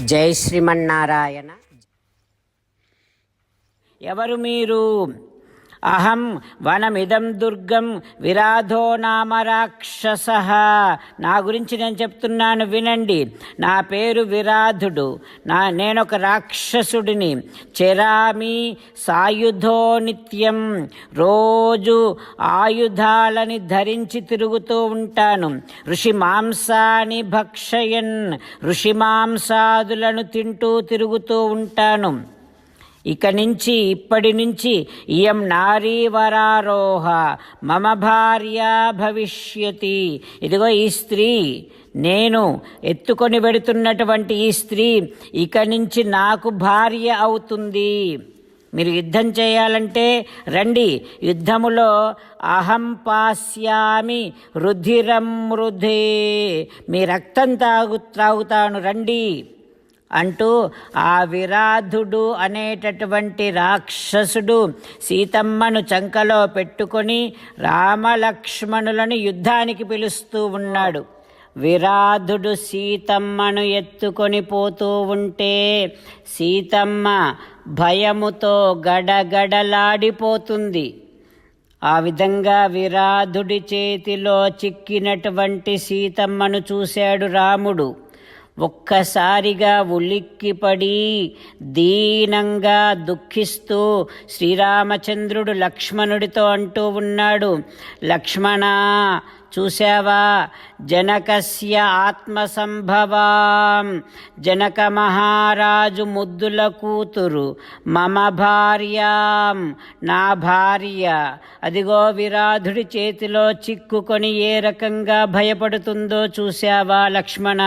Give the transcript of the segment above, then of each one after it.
జై శ్రీమన్నారాయణ. ఎవరు మీరు? అహం వనమిదం దుర్గం విరాధో నామ రాక్షస. నా గురించి నేను చెప్తున్నాను వినండి. నా పేరు విరాధుడు. నా నేనొక రాక్షసుడిని. చెరామి సాయుధో నిత్యం. రోజు ఆయుధాలని ధరించి తిరుగుతూ ఉంటాను. ఋషి మాంసాన్ని భక్షయన్. ఋషి మాంసాదులను తింటూ తిరుగుతూ ఉంటాను. ఇక నుంచి ఇప్పటి నుంచి ఇయం నారీవరారోహ మమ భార్య భవిష్యతి. ఇదిగో ఈ స్త్రీ నేను ఎత్తుకొని పెడుతున్నటువంటి ఈ స్త్రీ ఇక నుంచి నాకు భార్య అవుతుంది. మీరు యుద్ధం చేయాలంటే రండి యుద్ధములో అహం పాస్యామి రుధిరం రుధే. మీ రక్తం తాగు త్రాగుతాను రండి. అంటూ ఆ విరాధుడు అనేటటువంటి రాక్షసుడు సీతమ్మను చంకలో పెట్టుకొని రామలక్ష్మణులను యుద్ధానికి పిలుస్తూ ఉన్నాడు. విరాధుడు సీతమ్మను ఎత్తుకొని పోతూ ఉంటే సీతమ్మ భయముతో గడగడలాడిపోతుంది. ఆ విధంగా విరాధుడి చేతిలో చిక్కినటువంటి సీతమ్మను చూశాడు రాముడు. ఒక్కసారిగా ఉలిక్కిపడి దీనంగా దుఃఖిస్తూ శ్రీరామచంద్రుడు లక్ష్మణుడితో అంటూ ఉన్నాడు లక్ష్మణ చూశావా? జనకస్య ఆత్మసంభవాం. జనక మహారాజు ముద్దుల కూతురు మమ భార్యాం. నా భార్య. అదిగో విరాధుడి చేతిలో చిక్కుకొని ఏ రకంగా భయపడుతుందో చూశావా లక్ష్మణ.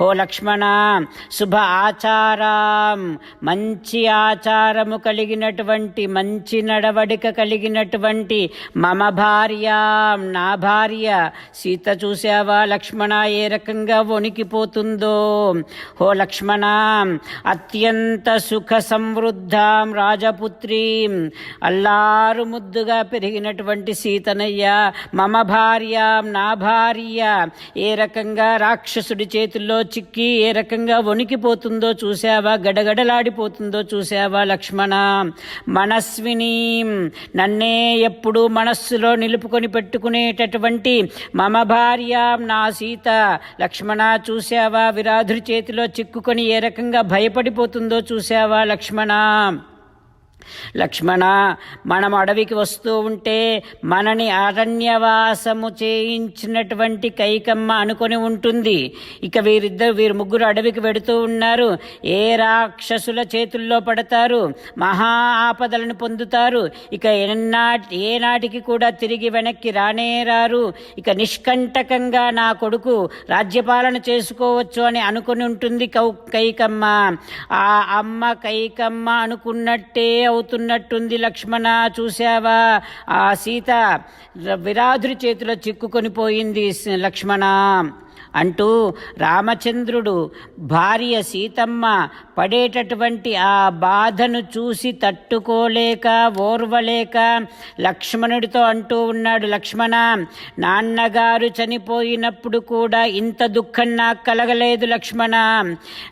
ఓ లక్ష్మణ శుభ ఆచారం. మంచి ఆచారము కలిగినటువంటి మంచి నడవడిక కలిగినటువంటి మమ భార్యాం. నా భార్య సీత చూసావా లక్ష్మణ ఏ రకంగా వణికిపోతుందో? ఓ లక్ష్మణ అత్యంత సుఖ సమృద్ధాం రాజపుత్రీం. అల్లారు ముద్దుగా పెరిగినటువంటి సీతనయ్య మమ భార్య నా భార్య ఏ రకంగా రాక్షసుడి చేతుల్లో చిక్కి ఏ రకంగా వణికిపోతుందో చూసావా గడగడలాడిపోతుందో చూసావా లక్ష్మణ? మనస్విని నన్నే ఎప్పుడు మనస్సులో నిలుపుకొని పెట్టుకునేటటువంటి మమ భార్య నా సీత. లక్ష్మణ చూసావా విరాధుడి చేతిలో చిక్కుకొని ఏ రకంగా భయపడిపోతుందో చూసావా లక్ష్మణ? లక్ష్మణ మనం అడవికి వస్తూ ఉంటే మనని అరణ్యవాసము చేయించినటువంటి కైకమ్మ అనుకొని ఉంటుంది. ఇక వీరిద్దరు వీరు ముగ్గురు అడవికి వెడుతూ ఉన్నారు. ఏ రాక్షసుల చేతుల్లో పడతారు? మహా ఆపదలను పొందుతారు. ఇక ఎన్నాటి ఏనాటికి కూడా తిరిగి వెనక్కి రానేరారు ఇక నిష్కంటకంగా నా కొడుకు రాజ్యపాలన చేసుకోవచ్చు అని అనుకుని ఉంటుంది కౌ కైకమ్మ. ఆ అమ్మ కైకమ్మ అనుకున్నట్టే అవుతున్నట్టుంది లక్ష్మణ చూసావా ఆ సీత విరాధుడి చేతిలో చిక్కుకొని పోయింది లక్ష్మణ అంటూ రామచంద్రుడు భార్య సీతమ్మ పడేటటువంటి ఆ బాధను చూసి తట్టుకోలేక ఓర్వలేక లక్ష్మణుడితో అంటూ ఉన్నాడు లక్ష్మణ నాన్నగారు చనిపోయినప్పుడు కూడా ఇంత దుఃఖం నాకు కలగలేదు లక్ష్మణ.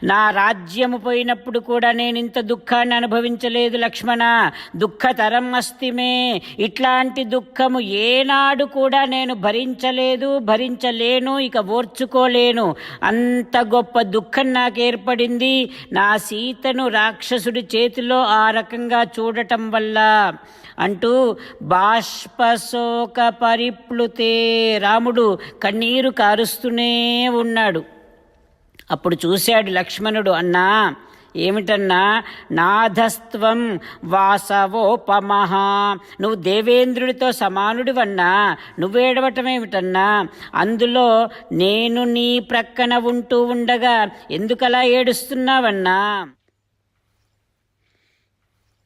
నా రాజ్యము పోయినప్పుడు కూడా నేను ఇంత దుఃఖాన్ని అనుభవించలేదు లక్ష్మణ. దుఃఖతరం అస్తిమే. ఇట్లాంటి దుఃఖము ఏనాడు కూడా నేను భరించలేదు భరించలేను ఇక ఓర్చుకోలేను. అంత గొప్ప దుఃఖం నాకు ఏర్పడింది నా ఆ సీతను రాక్షసుడి చేతిలో ఆ రకంగా చూడటం వల్ల అంటూ బాష్పశోక పరిప్లుతే రాముడు కన్నీరు కారుస్తూనే ఉన్నాడు. అప్పుడు చూశాడు లక్ష్మణుడు అన్నా ఏమిటన్నా? నాథస్త్వం వాసవోపమహ. నువ్వు దేవేంద్రుడితో సమానుడివన్నా నువ్వేడవటమేమిటన్నా? అందులో నేను నీ ప్రక్కన ఉంటూ ఉండగా ఎందుకలా ఏడుస్తున్నావన్నా?